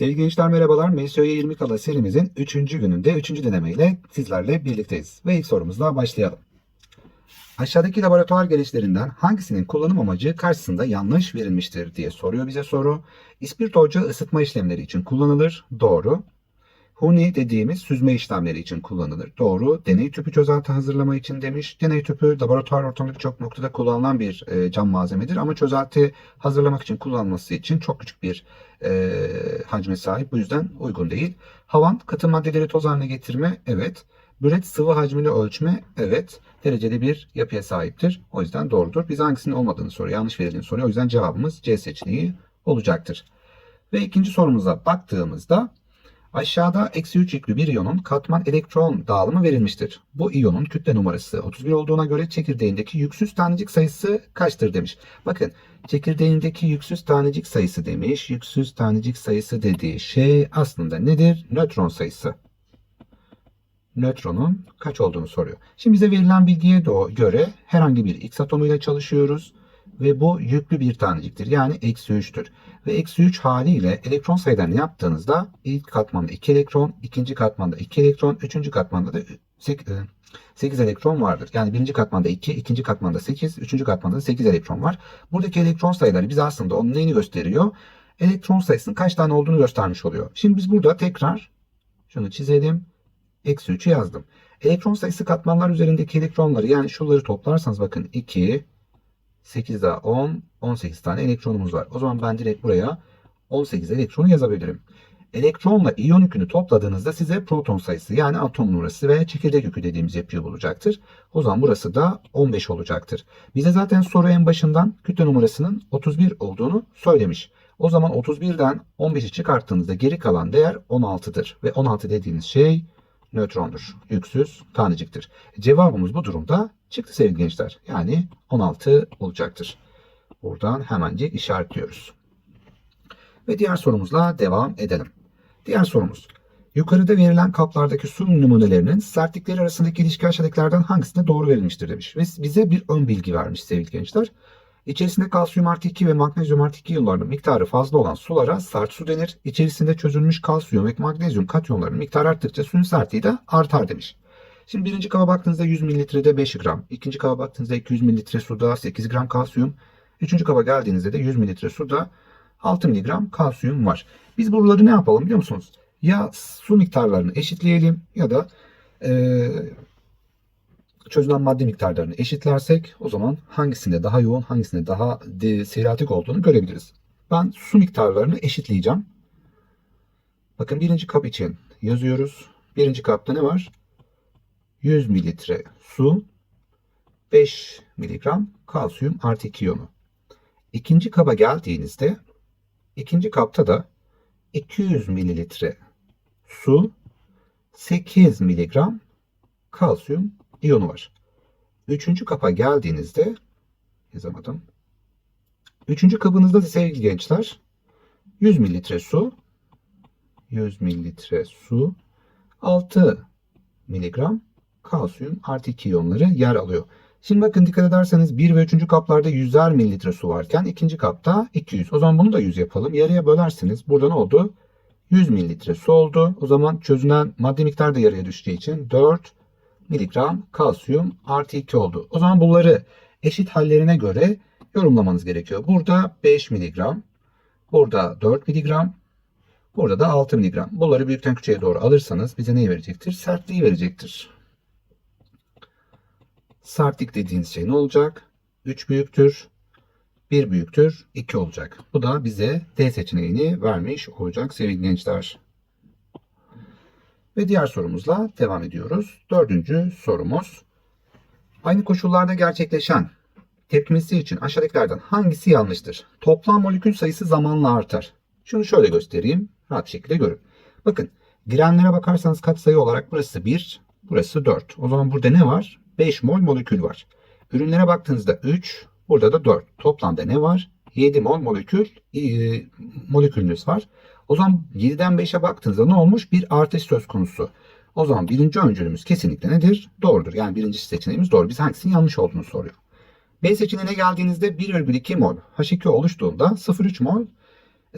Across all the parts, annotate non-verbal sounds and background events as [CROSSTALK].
Sevgili gençler merhabalar. MSÖ'ye 20 kala serimizin 3. gününde 3. denemeyle sizlerle birlikteyiz. Ve ilk sorumuzla başlayalım. Aşağıdaki laboratuvar gereçlerinden hangisinin kullanım amacı karşısında yanlış verilmiştir diye soruyor bize soru. İspirto ocağı ısıtma işlemleri için kullanılır. Doğru. Huni dediğimiz süzme işlemleri için kullanılır. Doğru. Deney tüpü çözelti hazırlama için demiş. Deney tüpü laboratuvar ortamında birçok noktada kullanılan bir e, cam malzemedir ama çözelti hazırlamak için kullanılması için çok küçük bir e, hacme sahip. Bu yüzden uygun değil. Havan katı maddeleri toz haline getirme. Evet. Büret sıvı hacmini ölçme. Evet. Dereceli bir yapıya sahiptir. O yüzden doğrudur. Biz hangisinin olmadığını soruyor. Yanlış verildiğini soruyor. O yüzden cevabımız C seçeneği olacaktır. Ve ikinci sorumuza baktığımızda Aşağıda eksi 3 yüklü bir iyonun katman elektron dağılımı verilmiştir. Bu iyonun kütle numarası 31 olduğuna göre çekirdeğindeki yüksüz tanecik sayısı kaçtır demiş. Bakın çekirdeğindeki yüksüz tanecik sayısı demiş. Yüksüz tanecik sayısı dediği şey aslında nedir? Nötron sayısı. Nötronun kaç olduğunu soruyor. Şimdi bize verilen bilgiye göre herhangi bir X atomuyla çalışıyoruz. Ve bu yüklü bir taneciktir. Yani eksi 3'tür. Ve eksi 3 haliyle elektron sayılarını yaptığınızda ilk katmanda 2 elektron, ikinci katmanda 2 elektron, üçüncü katmanda da 8 elektron vardır. Yani birinci katmanda 2, ikinci katmanda 8, üçüncü katmanda da 8 elektron var. Buradaki elektron sayıları bize aslında onun neyini gösteriyor? Elektron sayısının kaç tane olduğunu göstermiş oluyor. Şimdi biz burada tekrar şunu çizelim. Eksi 3'ü yazdım. Elektron sayısı katmanlar üzerindeki elektronları yani şunları toplarsanız bakın 2, 8 daha 10, 18 tane elektronumuz var. O zaman ben direkt buraya 18 elektronu yazabilirim. Elektronla iyon yükünü topladığınızda size proton sayısı yani atom numarası veya çekirdek yükü dediğimiz yapıyı bulacaktır. O zaman burası da 15 olacaktır. Bize zaten soru en başından kütle numarasının 31 olduğunu söylemiş. O zaman 31'den 15'i çıkarttığınızda geri kalan değer 16'dır. Ve 16 dediğiniz şey nötrondur. Yüksüz taneciktir. Cevabımız bu durumda çıktı sevgili gençler. Yani 16 olacaktır. Buradan hemencik işaretliyoruz. Ve diğer sorumuzla devam edelim. Diğer sorumuz. Yukarıda verilen kaplardaki su numunelerinin sertlikleri arasındaki ilişki aşağıdakilerden hangisine doğru verilmiştir demiş. Ve bize bir ön bilgi vermiş sevgili gençler. İçerisinde kalsiyum artı 2 ve magnezyum artı 2 iyonlarının miktarı fazla olan sulara sert su denir. İçerisinde çözülmüş kalsiyum ve magnezyum katyonlarının miktarı arttıkça suyun sertliği de artar demiş. Şimdi birinci kaba baktığınızda 100 mililitrede 5 gram. ikinci kaba baktığınızda 200 mililitre suda 8 gram kalsiyum. Üçüncü kaba geldiğinizde de 100 mililitre suda 6 miligram kalsiyum var. Biz buraları ne yapalım biliyor musunuz? Ya su miktarlarını eşitleyelim ya da e, çözülen madde miktarlarını eşitlersek o zaman hangisinde daha yoğun hangisinde daha seyratik olduğunu görebiliriz. Ben su miktarlarını eşitleyeceğim. Bakın birinci kap için yazıyoruz. Birinci kapta ne var? 100 mililitre su, 5 miligram kalsiyum artı 2 iyonu. İkinci kaba geldiğinizde ikinci kapta da 200 mililitre su, 8 miligram kalsiyum iyonu var. Üçüncü kapa geldiğinizde yazamadım. Üçüncü kabınızda da sevgili gençler 100 mililitre su, 100 mililitre su, 6 miligram kalsiyum artı 2 iyonları yer alıyor. Şimdi bakın dikkat ederseniz 1 ve 3. kaplarda 100'er mililitre su varken ikinci kapta 200. O zaman bunu da 100 yapalım. Yarıya bölersiniz. Burada ne oldu? 100 mililitre su oldu. O zaman çözünen madde miktarı da yarıya düştüğü için 4 miligram kalsiyum artı 2 oldu. O zaman bunları eşit hallerine göre yorumlamanız gerekiyor. Burada 5 miligram, burada 4 miligram, burada da 6 miligram. Bunları büyükten küçüğe doğru alırsanız bize neyi verecektir? Sertliği verecektir. Sertlik dediğiniz şey ne olacak? 3 büyüktür, 1 büyüktür, 2 olacak. Bu da bize D seçeneğini vermiş olacak sevgili gençler. Ve diğer sorumuzla devam ediyoruz. Dördüncü sorumuz. Aynı koşullarda gerçekleşen tepkimesi için aşağıdakilerden hangisi yanlıştır? Toplam molekül sayısı zamanla artar. Şunu şöyle göstereyim. Rahat şekilde görün. Bakın girenlere bakarsanız katsayı olarak burası 1, burası 4. O zaman burada ne var? 5 mol molekül var. Ürünlere baktığınızda 3, burada da 4. Toplamda ne var? 7 mol molekül e, molekülünüz var. O zaman 7'den 5'e baktığınızda ne olmuş? Bir artış söz konusu. O zaman birinci öncülümüz kesinlikle nedir? Doğrudur. Yani birinci seçeneğimiz doğru. Biz hangisinin yanlış olduğunu soruyor. B seçeneğine geldiğinizde 1,2 mol H2 oluştuğunda 0,3 mol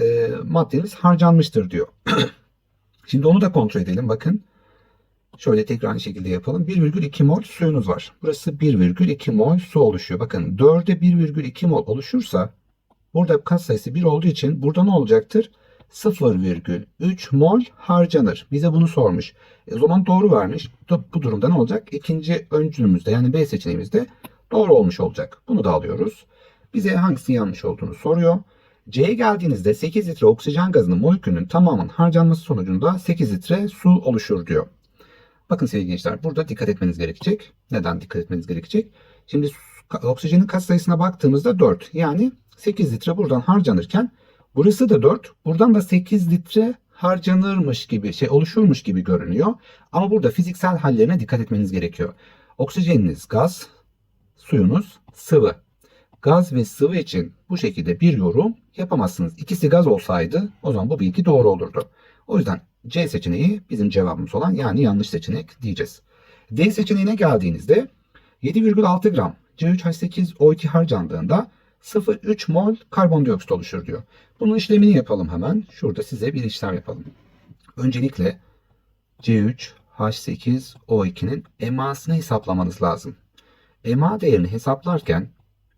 e, maddemiz harcanmıştır diyor. [CLEARS THROAT] Şimdi onu da kontrol edelim. Bakın. Şöyle tekrar aynı şekilde yapalım. 1,2 mol suyunuz var. Burası 1,2 mol su oluşuyor. Bakın 4'e 1,2 mol oluşursa burada kat sayısı 1 olduğu için burada ne olacaktır? 0,3 mol harcanır. Bize bunu sormuş. E, o zaman doğru vermiş. Bu- durumda ne olacak? İkinci öncülümüzde yani B seçeneğimizde doğru olmuş olacak. Bunu da alıyoruz. Bize hangisi yanlış olduğunu soruyor. C'ye geldiğinizde 8 litre oksijen gazının molekülünün tamamının harcanması sonucunda 8 litre su oluşur diyor. Bakın sevgili gençler burada dikkat etmeniz gerekecek. Neden dikkat etmeniz gerekecek? Şimdi oksijenin kat sayısına baktığımızda 4. Yani 8 litre buradan harcanırken burası da 4. Buradan da 8 litre harcanırmış gibi şey oluşurmuş gibi görünüyor. Ama burada fiziksel hallerine dikkat etmeniz gerekiyor. Oksijeniniz gaz, suyunuz sıvı. Gaz ve sıvı için bu şekilde bir yorum yapamazsınız. İkisi gaz olsaydı o zaman bu bilgi doğru olurdu. O yüzden C seçeneği bizim cevabımız olan yani yanlış seçenek diyeceğiz. D seçeneğine geldiğinizde 7,6 gram C3H8O2 harcandığında 0,3 mol karbondioksit oluşur diyor. Bunun işlemini yapalım hemen. Şurada size bir işlem yapalım. Öncelikle C3H8O2'nin emasını hesaplamanız lazım. EMA değerini hesaplarken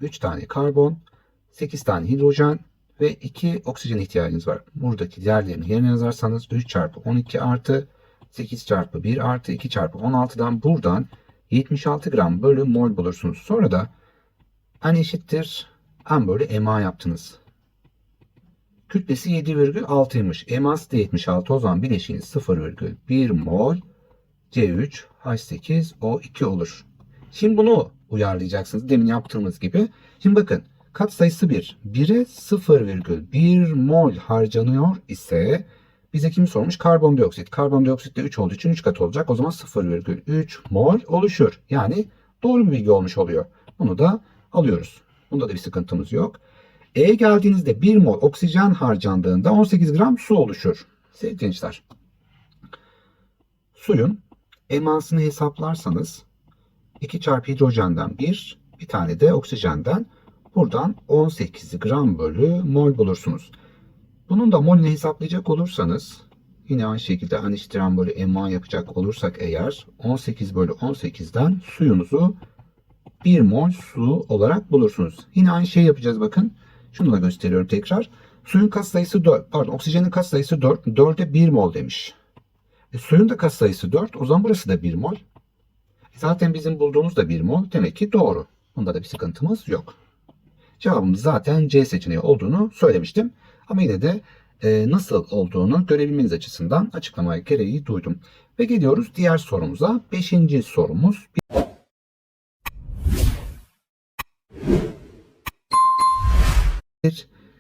3 tane karbon, 8 tane hidrojen ve 2 oksijen ihtiyacınız var. Buradaki değerlerini yerine yazarsanız 3 çarpı 12 artı 8 çarpı 1 artı 2 çarpı 16'dan buradan 76 gram bölü mol bulursunuz. Sonra da N eşittir M bölü EMA yaptınız. Kütlesi 7,6'ymış. EMA'sı da 76. O zaman bileşiğiniz 0,1 mol C3H8O2 olur. Şimdi bunu uyarlayacaksınız. Demin yaptığımız gibi. Şimdi bakın kat sayısı 1. 1'e 0,1 mol harcanıyor ise bize kim sormuş? Karbondioksit. Karbondioksit de 3 olduğu için 3 kat olacak. O zaman 0,3 mol oluşur. Yani doğru bir bilgi olmuş oluyor. Bunu da alıyoruz. Bunda da bir sıkıntımız yok. E'ye geldiğinizde 1 mol oksijen harcandığında 18 gram su oluşur. Sevgili gençler. Suyun emasını hesaplarsanız 2 çarpı hidrojenden 1, bir tane de oksijenden buradan 18 gram bölü mol bulursunuz. Bunun da molünü hesaplayacak olursanız yine aynı şekilde N eşittir M bölü EMA yapacak olursak eğer 18 bölü 18'den suyunuzu 1 mol su olarak bulursunuz. Yine aynı şey yapacağız bakın. Şunu da gösteriyorum tekrar. Suyun katsayısı 4, pardon oksijenin katsayısı 4, 4'e 1 mol demiş. E, suyun da katsayısı 4, o zaman burası da 1 mol. Zaten bizim bulduğumuz da 1 mol. Demek ki doğru. Bunda da bir sıkıntımız yok. Cevabımız zaten C seçeneği olduğunu söylemiştim. Ama yine de e, nasıl olduğunu görebilmeniz açısından açıklamaya gereği duydum. Ve geliyoruz diğer sorumuza. Beşinci sorumuz.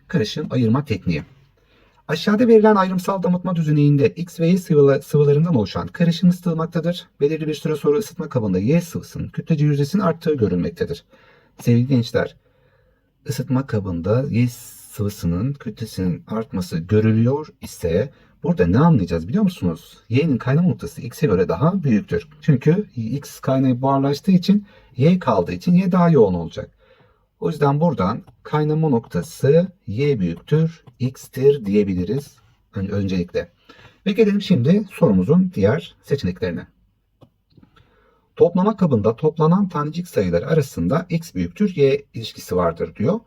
Karışım ayırma tekniği. Aşağıda verilen ayrımsal damıtma düzeneğinde X ve Y sıvıla- sıvılarından oluşan karışım ısıtılmaktadır. Belirli bir süre sonra ısıtma kabında Y sıvısının kütlece yüzdesinin arttığı görülmektedir. Sevgili gençler, ısıtma kabında Y sıvısının kütlesinin artması görülüyor ise burada ne anlayacağız biliyor musunuz? Y'nin kaynama noktası X'e göre daha büyüktür. Çünkü X kaynayıp buharlaştığı için Y kaldığı için Y daha yoğun olacak. O yüzden buradan kaynama noktası y büyüktür x'tir diyebiliriz ön- öncelikle. Ve gelelim şimdi sorumuzun diğer seçeneklerine. Toplama kabında toplanan tanecik sayıları arasında x büyüktür y ilişkisi vardır diyor.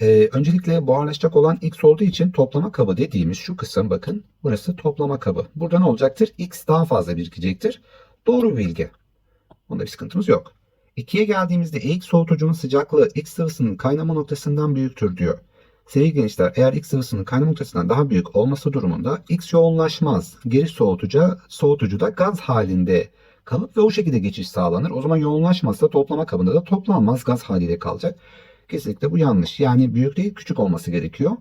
Ee, öncelikle buharlaşacak olan x olduğu için toplama kabı dediğimiz şu kısım bakın burası toplama kabı. Burada ne olacaktır? x daha fazla birikecektir. Doğru bilgi. Bunda bir sıkıntımız yok. 2'ye geldiğimizde ilk soğutucunun sıcaklığı X sıvısının kaynama noktasından büyüktür diyor. Sevgili gençler eğer X sıvısının kaynama noktasından daha büyük olması durumunda X yoğunlaşmaz. Geri soğutucu, soğutucu da gaz halinde kalıp ve o şekilde geçiş sağlanır. O zaman yoğunlaşmazsa toplama kabında da toplanmaz gaz haliyle kalacak. Kesinlikle bu yanlış. Yani büyük değil küçük olması gerekiyor.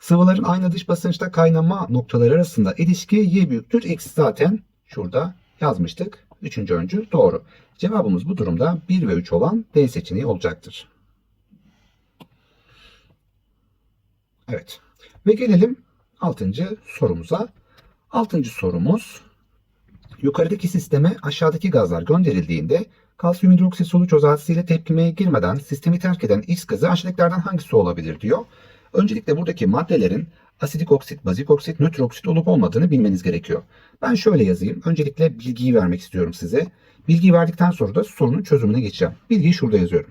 Sıvıların aynı dış basınçta kaynama noktaları arasında ilişki Y büyüktür. X zaten şurada yazmıştık. Üçüncü öncül doğru. Cevabımız bu durumda 1 ve 3 olan D seçeneği olacaktır. Evet. Ve gelelim 6. sorumuza. 6. sorumuz yukarıdaki sisteme aşağıdaki gazlar gönderildiğinde kalsiyum hidroksit solu çözeltisiyle tepkimeye girmeden sistemi terk eden X gazı aşağıdakilerden hangisi olabilir diyor. Öncelikle buradaki maddelerin asidik oksit, bazik oksit, nötr oksit olup olmadığını bilmeniz gerekiyor. Ben şöyle yazayım. Öncelikle bilgiyi vermek istiyorum size. Bilgiyi verdikten sonra da sorunun çözümüne geçeceğim. Bilgiyi şurada yazıyorum.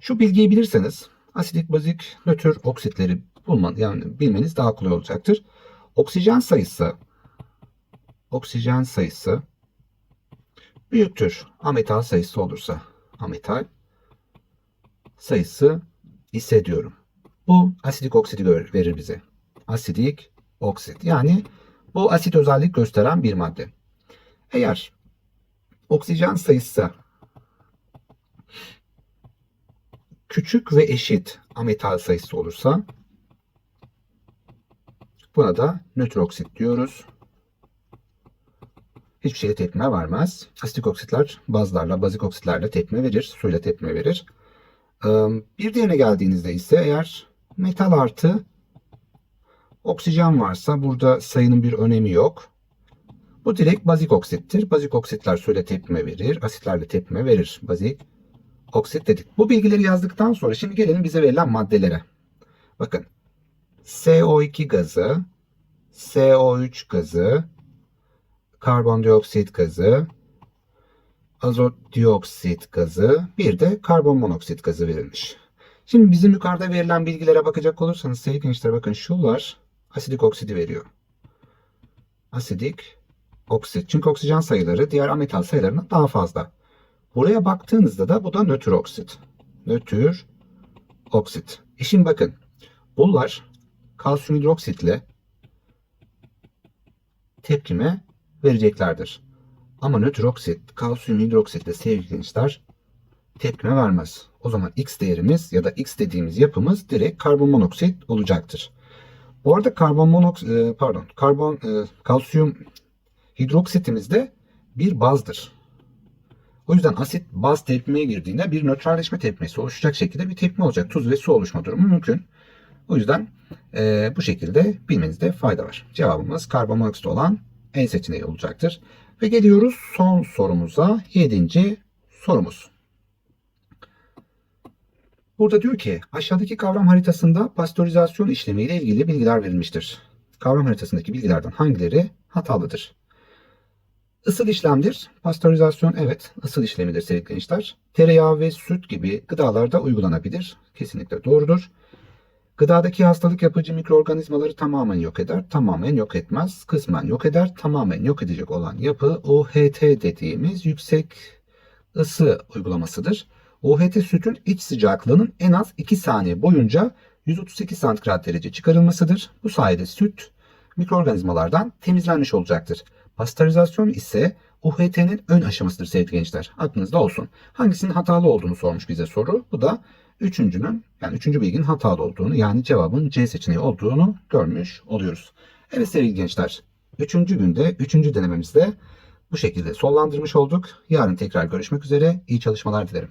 Şu bilgiyi bilirseniz asidik, bazik, nötr oksitleri bulman, yani bilmeniz daha kolay olacaktır. Oksijen sayısı oksijen sayısı büyüktür ametal sayısı olursa ametal sayısı ise diyorum. Bu asidik oksidi verir bize. Asidik oksit. Yani bu asit özellik gösteren bir madde. Eğer oksijen sayısı küçük ve eşit ametal sayısı olursa buna da nötr oksit diyoruz. Hiçbir şeye tepkime vermez. Asitik oksitler bazlarla, bazik oksitlerle tepkime verir, suyla tepkime verir. Ee, Bir diğerine geldiğinizde ise eğer metal artı oksijen varsa burada sayının bir önemi yok. Bu direkt bazik oksittir. Bazik oksitler suyla tepkime verir, asitlerle tepkime verir. Bazik oksit dedik. Bu bilgileri yazdıktan sonra şimdi gelelim bize verilen maddelere. Bakın CO2 gazı, CO3 gazı, karbondioksit gazı, azot dioksit gazı, bir de karbon monoksit gazı verilmiş. Şimdi bizim yukarıda verilen bilgilere bakacak olursanız sevgili gençler bakın şunlar asidik oksidi veriyor. Asidik oksit. Çünkü oksijen sayıları diğer ametal sayılarından daha fazla. Buraya baktığınızda da bu da nötr oksit. Nötr oksit. E şimdi bakın bunlar kalsiyum hidroksitle tepkime vereceklerdir. Ama nötr oksit kalsiyum hidroksitle sevgili gençler tepkime vermez. O zaman X değerimiz ya da X dediğimiz yapımız direkt karbon monoksit olacaktır. Bu arada karbon monoksit pardon karbon e, kalsiyum hidroksitimiz de bir bazdır. O yüzden asit baz tepkimeye girdiğinde bir nötralleşme tepkimesi oluşacak şekilde bir tepkime olacak. Tuz ve su oluşma durumu mümkün. O yüzden e, bu şekilde bilmenizde fayda var. Cevabımız karbon monoksit olan en seçeneği olacaktır. Ve geliyoruz son sorumuza. Yedinci sorumuz. Burada diyor ki aşağıdaki kavram haritasında pastörizasyon işlemi ile ilgili bilgiler verilmiştir. Kavram haritasındaki bilgilerden hangileri hatalıdır? Isıl işlemdir. Pastörizasyon evet ısıl işlemidir sevgili gençler. Tereyağı ve süt gibi gıdalarda uygulanabilir. Kesinlikle doğrudur. Gıdadaki hastalık yapıcı mikroorganizmaları tamamen yok eder, tamamen yok etmez, kısmen yok eder, tamamen yok edecek olan yapı OHT dediğimiz yüksek ısı uygulamasıdır. OHT sütün iç sıcaklığının en az 2 saniye boyunca 138 santigrat derece çıkarılmasıdır. Bu sayede süt mikroorganizmalardan temizlenmiş olacaktır. Pastörizasyon ise UHT'nin ön aşamasıdır sevgili gençler. Aklınızda olsun. Hangisinin hatalı olduğunu sormuş bize soru. Bu da üçüncünün yani üçüncü bilginin hatalı olduğunu yani cevabın C seçeneği olduğunu görmüş oluyoruz. Evet sevgili gençler. Üçüncü günde üçüncü denememizde bu şekilde sonlandırmış olduk. Yarın tekrar görüşmek üzere. İyi çalışmalar dilerim.